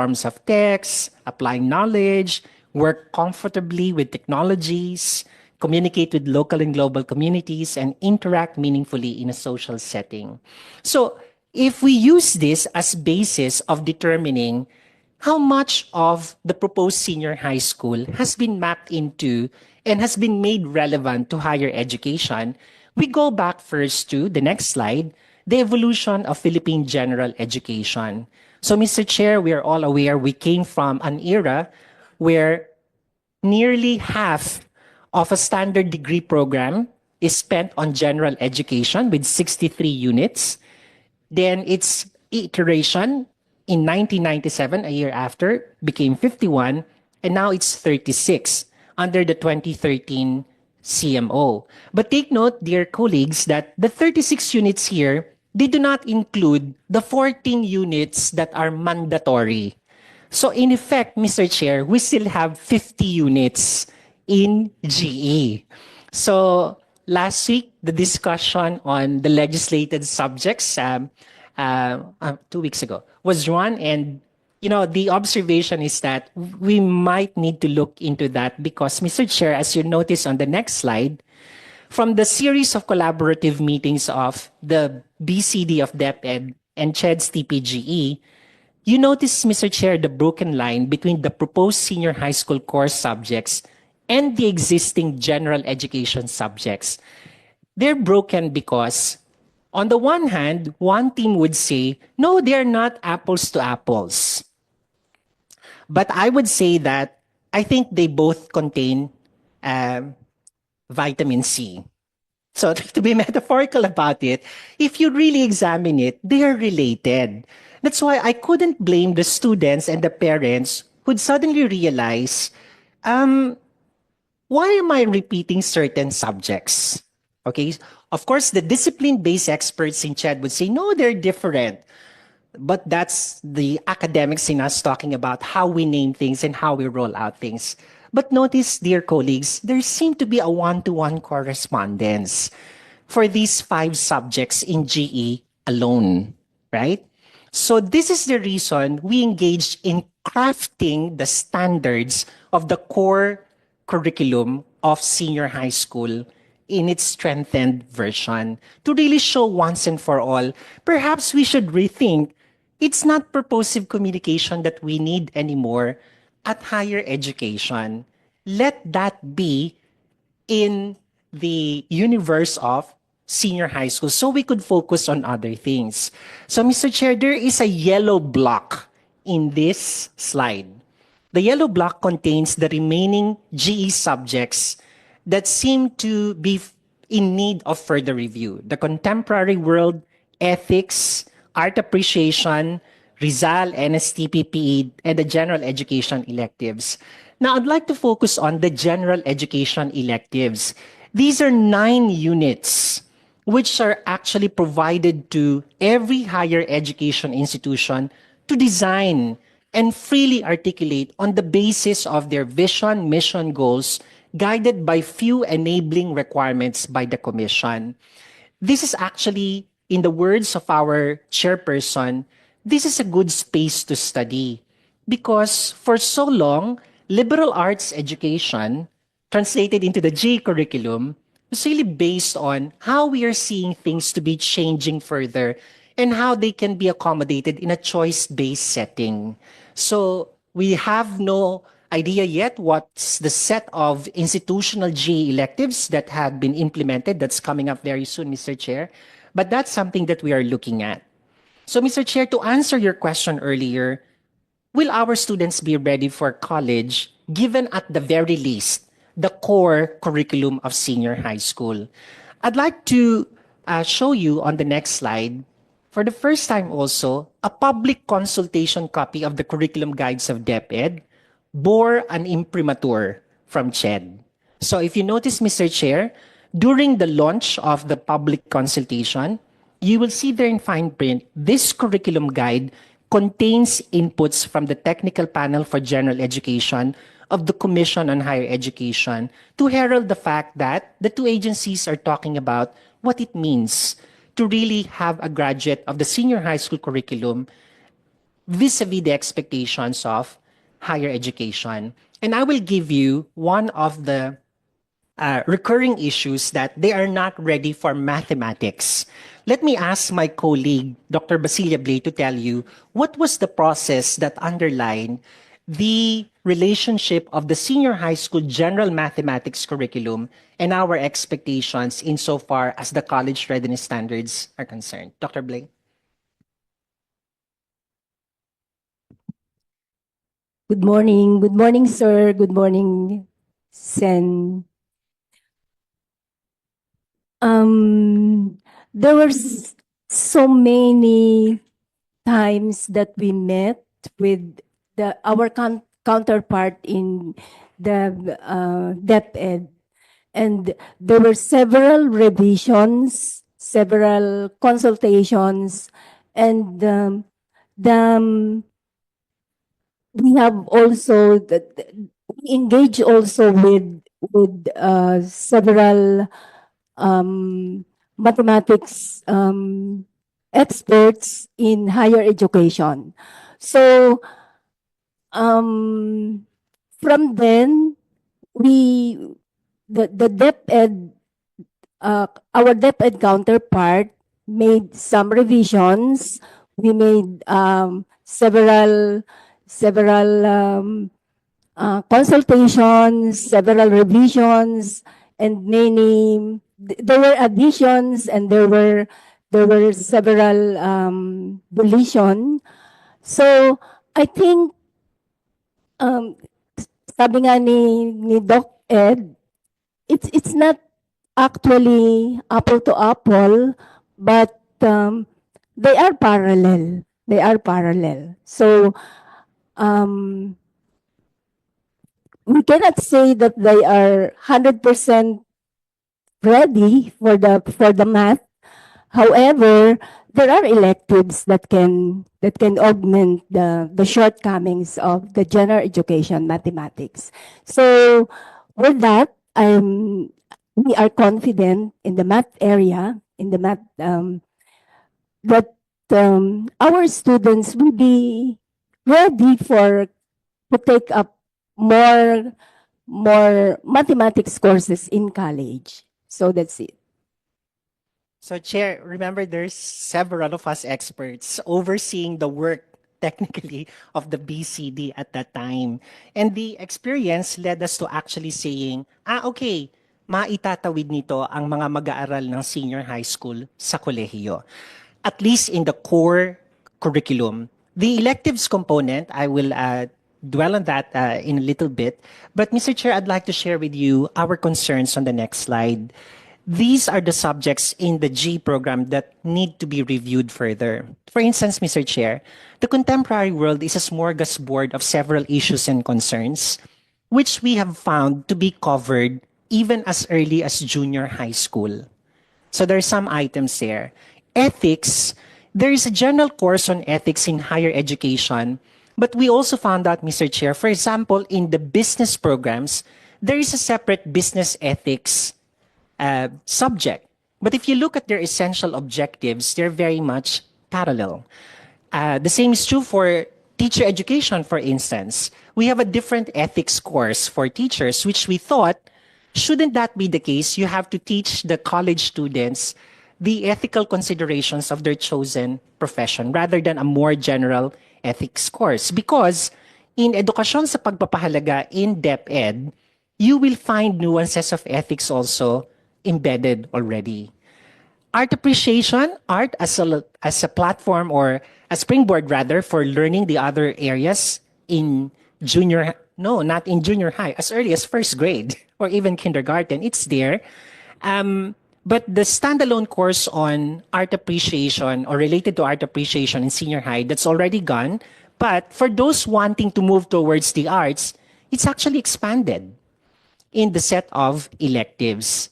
forms of text, applying knowledge, work comfortably with technologies, communicate with local and global communities, and interact meaningfully in a social setting. So if we use this as basis of determining how much of the proposed senior high school has been mapped into and has been made relevant to higher education, we go back first to the next slide, the evolution of Philippine general education. So, Mr. Chair, we are all aware we came from an era where nearly half of a standard degree program is spent on general education with 63 units. Then its iteration in 1997, a year after, became 51, and now it's 36 under the 2013 CMO. But take note, dear colleagues, that the 36 units here, they do not include the 14 units that are mandatory. So in effect, Mr. Chair, we still have 50 units in GE. So last week, the discussion on the legislated subjects, um, uh, uh, two weeks ago, was run and you know, the observation is that we might need to look into that because, Mr. Chair, as you notice on the next slide, from the series of collaborative meetings of the BCD of DepEd and CHED's TPGE, you notice, Mr. Chair, the broken line between the proposed senior high school course subjects and the existing general education subjects. They're broken because, on the one hand, one team would say, no, they're not apples to apples. But I would say that I think they both contain um, vitamin C. So to be metaphorical about it, if you really examine it, they are related. That's why I couldn't blame the students and the parents who'd suddenly realize, um, why am I repeating certain subjects? Okay, of course, the discipline-based experts in CHED would say, no, they're different but that's the academics in us talking about how we name things and how we roll out things. But notice, dear colleagues, there seemed to be a one-to-one correspondence for these five subjects in GE alone, right? So this is the reason we engaged in crafting the standards of the core curriculum of senior high school in its strengthened version to really show once and for all, perhaps we should rethink it's not purposive communication that we need anymore at higher education. Let that be in the universe of senior high school so we could focus on other things. So, Mr. Chair, there is a yellow block in this slide. The yellow block contains the remaining GE subjects that seem to be in need of further review. The contemporary world, ethics, art appreciation, Rizal, NSTPPE, and the general education electives. Now, I'd like to focus on the general education electives. These are nine units which are actually provided to every higher education institution to design and freely articulate on the basis of their vision, mission, goals, guided by few enabling requirements by the Commission. This is actually in the words of our chairperson, this is a good space to study because for so long, liberal arts education translated into the J curriculum was really based on how we are seeing things to be changing further and how they can be accommodated in a choice-based setting. So we have no idea yet what's the set of institutional G electives that have been implemented. That's coming up very soon, Mr. Chair. But that's something that we are looking at. So, Mr. Chair, to answer your question earlier, will our students be ready for college given at the very least the core curriculum of senior high school? I'd like to uh, show you on the next slide, for the first time also, a public consultation copy of the curriculum guides of DepEd bore an imprimatur from CHED. So if you notice, Mr. Chair, during the launch of the public consultation, you will see there in fine print, this curriculum guide contains inputs from the Technical Panel for General Education of the Commission on Higher Education to herald the fact that the two agencies are talking about what it means to really have a graduate of the senior high school curriculum vis-a-vis the expectations of higher education. And I will give you one of the uh, recurring issues that they are not ready for mathematics. Let me ask my colleague, Dr. Basilia Blay, to tell you what was the process that underlined the relationship of the senior high school general mathematics curriculum and our expectations insofar as the college readiness standards are concerned. Dr. Blay? Good morning. Good morning, sir. Good morning, Sen. Um, there were so many times that we met with the our con- counterpart in the uh, DepEd, and there were several revisions, several consultations, and um, the um, we have also the, the- we engage also with with uh, several um, mathematics um, experts in higher education. So um, from then we the the DepEd uh, our DepEd counterpart made some revisions. We made um, several several um, uh, consultations, several revisions, and many. Th- There were additions and there were there were several um, deletion. So I think um, sabi nga ni ni Doc Ed, it's it's not actually apple to apple, but um, they are parallel. They are parallel. So um, we cannot say that they are 100% ready for the for the math. However, there are electives that can that can augment the the shortcomings of the general education mathematics. So with that, I'm we are confident in the math area, in the math um, that um, our students will be ready for to take up more more mathematics courses in college. So that's it. So, Chair, remember there's several of us experts overseeing the work technically of the BCD at that time. And the experience led us to actually saying, ah, okay, maitatawid nito ang mga mag-aaral ng senior high school sa kolehiyo. At least in the core curriculum. The electives component, I will uh, dwell on that uh, in a little bit. But Mr. Chair, I'd like to share with you our concerns on the next slide. These are the subjects in the G program that need to be reviewed further. For instance, Mr. Chair, the contemporary world is a smorgasbord of several issues and concerns, which we have found to be covered even as early as junior high school. So there are some items there. Ethics, there is a general course on ethics in higher education, but we also found out, Mr. Chair, for example, in the business programs, there is a separate business ethics uh, subject. But if you look at their essential objectives, they're very much parallel. Uh, the same is true for teacher education, for instance. We have a different ethics course for teachers, which we thought, shouldn't that be the case? You have to teach the college students the ethical considerations of their chosen profession rather than a more general ethics course. Because in edukasyon sa pagpapahalaga in DepEd, you will find nuances of ethics also embedded already. Art appreciation, art as a, as a platform or a springboard rather for learning the other areas in junior, no, not in junior high, as early as first grade or even kindergarten, it's there. Um, but the standalone course on art appreciation or related to art appreciation in senior high, that's already gone. But for those wanting to move towards the arts, it's actually expanded in the set of electives.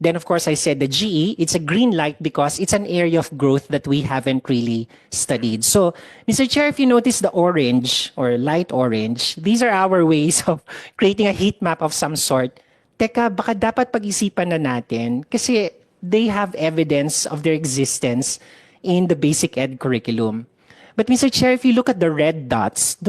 Then, of course, I said the GE, it's a green light because it's an area of growth that we haven't really studied. So, Mr. Chair, if you notice the orange or light orange, these are our ways of creating a heat map of some sort. Teka, baka dapat pag-isipan na natin kasi they have evidence of their existence in the basic ed curriculum. But Mr. Chair, if you look at the red dots,